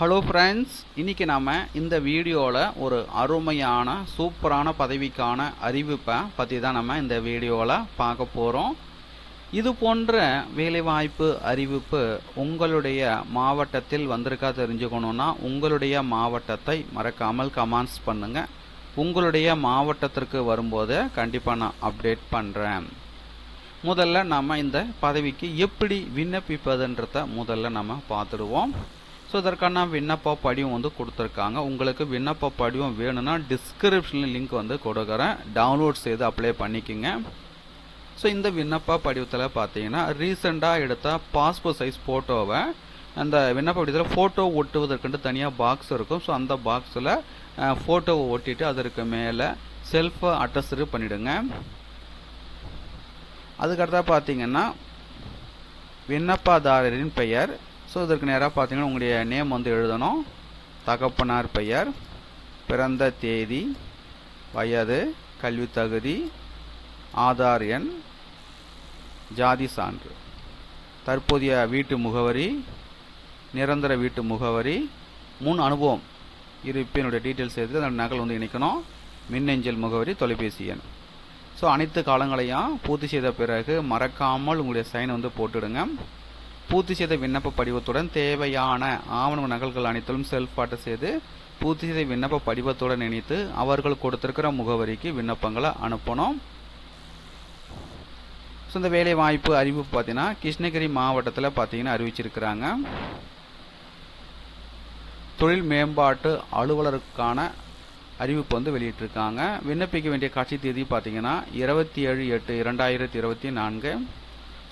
Hello friends இன்றைக்கி நாம் இந்த வீடியோவில் ஒரு அருமையான சூப்பரான பதவிக்கான அறிவிப்பை பற்றி தான் நம்ம இந்த வீடியோவில் பார்க்க போகிறோம் இது போன்ற வேலைவாய்ப்பு அறிவிப்பு உங்களுடைய மாவட்டத்தில் வந்திருக்கா தெரிஞ்சுக்கணுன்னா உங்களுடைய மாவட்டத்தை மறக்காமல் கமெண்ட்ஸ் பண்ணுங்கள் உங்களுடைய மாவட்டத்திற்கு வரும்போது கண்டிப்பாக நான் அப்டேட் பண்ணுறேன் முதல்ல நம்ம இந்த பதவிக்கு எப்படி விண்ணப்பிப்பதுன்றத முதல்ல நம்ம பார்த்துடுவோம். ஸோ இதற்கான விண்ணப்ப படிவம் வந்து கொடுத்துருக்காங்க. உங்களுக்கு விண்ணப்ப படிவம் வேணும்னா டிஸ்கிரிப்ஷனில் லிங்க் வந்து கொடுக்குறேன். டவுன்லோட் செய்து அப்ளை பண்ணிக்கோங்க. ஸோ இந்த விண்ணப்ப படிவத்தில் பார்த்தீங்கன்னா ரீசெண்டாக எடுத்த பாஸ்போர்ட் சைஸ் ஃபோட்டோவை அந்த விண்ணப்ப படிவத்தில் ஃபோட்டோ ஒட்டுவதற்குன்ட்டு தனியாக பாக்ஸ் இருக்கும். ஸோ அந்த பாக்ஸில் ஃபோட்டோவை ஒட்டிட்டு அதற்கு மேலே செல்ஃபை அட்டஸ்டு பண்ணிவிடுங்க அதுக்கடுத்தா பார்த்தீங்கன்னா விண்ணப்பதாரரின் பெயர் ஸோ இதற்கு நேராக பார்த்தீங்கன்னா உங்களுடைய நேம் வந்து எழுதணும். தகப்பனார் பெயர் பிறந்த தேதி வயது கல்வி தகுதி ஆதார் எண் ஜாதி சான்று. தற்போதைய வீட்டு முகவரி நிரந்தர வீட்டு முகவரி முன் அனுபவம். இருப்பினுடைய டீட்டெயில்ஸ் எடுத்து அந்த நகல் வந்து இணைக்கணும். மின்னஞ்சல் முகவரி தொலைபேசி எண். ஸோ அனைத்து காலங்களையும் பூர்த்தி செய்த பிறகு மறக்காமல் உங்களுடைய சைன் வந்து போட்டுடுங்க. பூர்த்தி செய்த விண்ணப்ப படிவத்துடன் தேவையான ஆவண நகல்கள் அனைத்திலும் செல்ஃப் பாட்டு செய்து பூர்த்தி செய்த விண்ணப்ப படிவத்துடன் இணைத்து அவர்கள் கொடுத்திருக்கிற முகவரிக்கு விண்ணப்பங்களை அனுப்பணும். ஸோ இந்த வேலை வாய்ப்பு அறிவிப்பு பார்த்தீங்கன்னா கிருஷ்ணகிரி மாவட்டத்தில் பார்த்தீங்கன்னா அறிவிச்சிருக்கிறாங்க. தொழில் மேம்பாட்டு அலுவலருக்கான அறிவிப்பு வந்து வெளியிட்டிருக்காங்க. விண்ணப்பிக்க வேண்டிய காட்சி தேதி பார்த்தீங்கன்னா இருபத்தி ஏழு எட்டு இரண்டாயிரத்தி இருபத்தி நான்கு.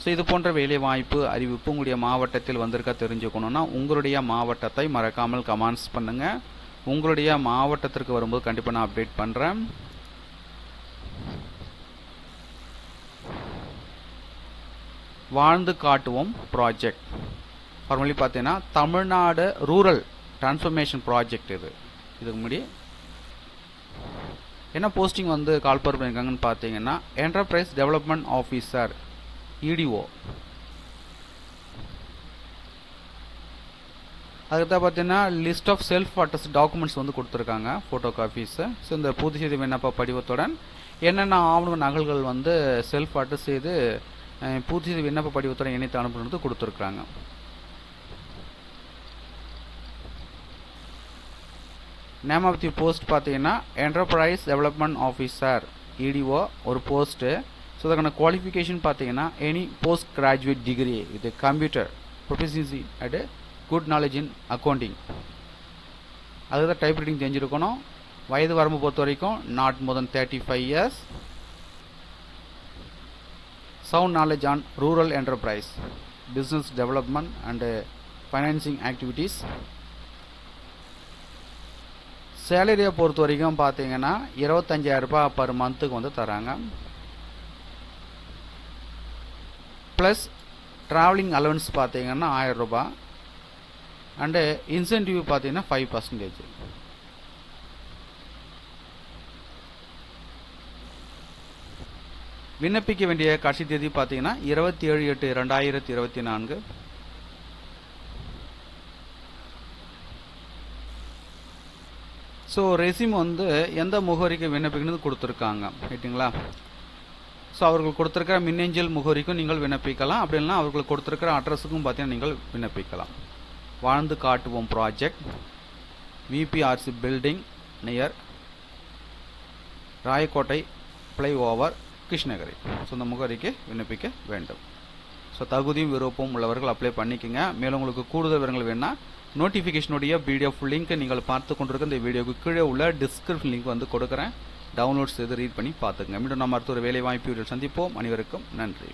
ஸோ இது போன்ற வேலை வாய்ப்பு அறிவிப்பு உங்களுடைய மாவட்டத்தில் வந்திருக்கா தெரிஞ்சுக்கணுன்னா உங்களுடைய மாவட்டத்தை மறக்காமல் கமெண்ட்ஸ் பண்ணுங்கள் உங்களுடைய மாவட்டத்திற்கு வரும்போது கண்டிப்பாக நான் அப்டேட் பண்ணுறேன் வாழ்ந்து காட்டுவோம் ப்ராஜெக்ட் ஃபார்மலி பார்த்தீங்கன்னா தமிழ்நாடு ரூரல் டிரான்ஸ்ஃபர்மேஷன் ப்ராஜெக்ட் இது. இதுக்கு முன்னாடி என்ன போஸ்டிங் வந்து கால் பண்ணியிருக்காங்கன்னு பார்த்தீங்கன்னா என்டர்பிரைஸ் டெவலப்மெண்ட் ஆஃபீஸர் இடிஓ அதுக்கு தான் பார்த்தீங்கன்னா list of self attest documents வந்து கொடுத்துருக்காங்க ஃபோட்டோ காப்பீஸு ஸோ இந்த பூர்த்தி செய்தி விண்ணப்ப படிவத்துடன் என்னென்ன ஆவண நகல்கள் வந்து செல்ஃப் அட்டஸ் செய்து பூர்த்தி செய்தி விண்ணப்ப படிவத்துடன் இணைத்து அனுப்புறது கொடுத்துருக்குறாங்க நேம் ஆஃப் தி போஸ்ட் பார்த்தீங்கன்னா என்டர்பிரைஸ் டெவலப்மெண்ட் ஆஃபீஸர் இடிஓ ஒரு போஸ்ட்டு ஸோ அதுக்கான குவாலிஃபிகேஷன் பார்த்தீங்கன்னா any post graduate degree with computer proficiency at good knowledge in accounting அதுதான் டைப் ரைட்டிங் தெரிஞ்சிருக்கணும். வயது வரம்பு பொறுத்த வரைக்கும் not more than thirty five years sound knowledge on rural enterprise business development and financing activities சேலரியை பொறுத்த வரைக்கும் பார்த்தீங்கன்னா இருபத்தஞ்சாயிரரூபா பர் மந்த்துக்கு வந்து தராங்க. ப்ளஸ் ட்ராவலிங் அலவன்ஸ் பார்த்தீங்கன்னா ஆயிரம் அண்டு இன்சென்டிவ் பார்த்தீங்கன்னா ஃபைவ் பர்சன்டேஜ் விண்ணப்பிக்க வேண்டிய கடைசி தேதி பார்த்தீங்கன்னா இருபத்தி ஏழு எட்டு ரெண்டாயிரத்தி இருபத்தி நான்கு. ஸோ ரெசிம் வந்து எந்த முகவரிக்கு விண்ணப்பிக்கணும்னு கொடுத்துருக்காங்க. ரைட்டுங்களா ஸோ அவர்கள் கொடுத்துருக்கிற மின்னஞ்சல் முகவரிக்கும் நீங்கள் விண்ணப்பிக்கலாம். அப்படி இல்லைனா அவர்கள் கொடுத்துருக்கிற அட்ரஸுக்கும் பார்த்தீங்கன்னா நீங்கள் விண்ணப்பிக்கலாம். வாழ்ந்து காட்டுவோம் project VPRC building near Rayakottai fly over Krishnagiri. So இந்த முகவரிக்கு விண்ணப்பிக்க வேண்டும். ஸோ தகுதியும் விருப்பமும் உள்ளவர்கள் அப்ளை பண்ணிக்கோங்க. மேலும் உங்களுக்கு கூடுதல் விவரங்கள் வேணால் நோட்டிஃபிகேஷனுடைய பிடிஎஃப் லிங்க் நீங்கள் பார்த்து கொண்டிருக்க இந்த வீடியோவுக்கு கீழே உள்ள டிஸ்கிரிப்ஷன் லிங்க் வந்து கொடுக்குறேன். டவுன்லோட் செய்து ரீட் பண்ணி பார்த்துக்கங்க. மீண்டும் நம்ம அடுத்த ஒரு வேலை வாய்ப்பு சந்திப்போம். அனைவருக்கும் நன்றி.